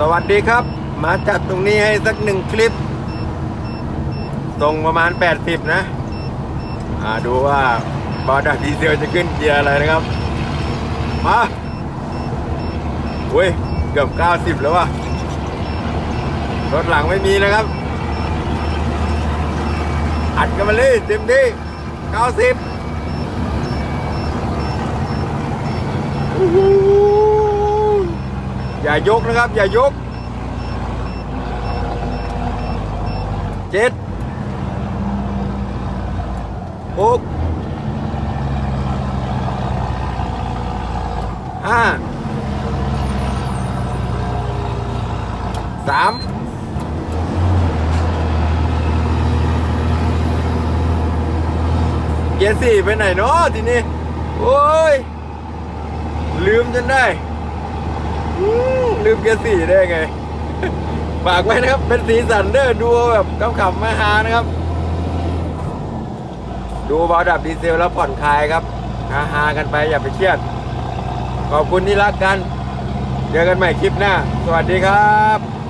สวัสดีครับ มาจัดตรงนี้ให้สักหนึ่งคลิปตรงประมาณ 80 นะอ่าดูว่าบอดดีเซลจะขึ้นเกียร์อะไรนะครับ มาอุ้ย เกือบ 90 แล้ววะรถหลังไม่มีนะครับ อัดกันมาเลยเต็มที่ 90โอ้โห อย่ายกนะครับ อย่ายกเจ็ดหกห้าสามเกียร์สี่ไปไหนเนาะทีนี้ โอ้ย ลืมจนได้ ลืมเกียร์สี่ได้ไง ฝากไว้นะครับ เป็นสีสันเด้อดูแบบขำๆมาฮานะครับ ดูเบาดับดีเซลแล้วผ่อนคลายครับฮาฮากันไปอย่าไปเครียด ขอบคุณที่รักกัน เจอกันใหม่คลิปหน้า สวัสดีครับ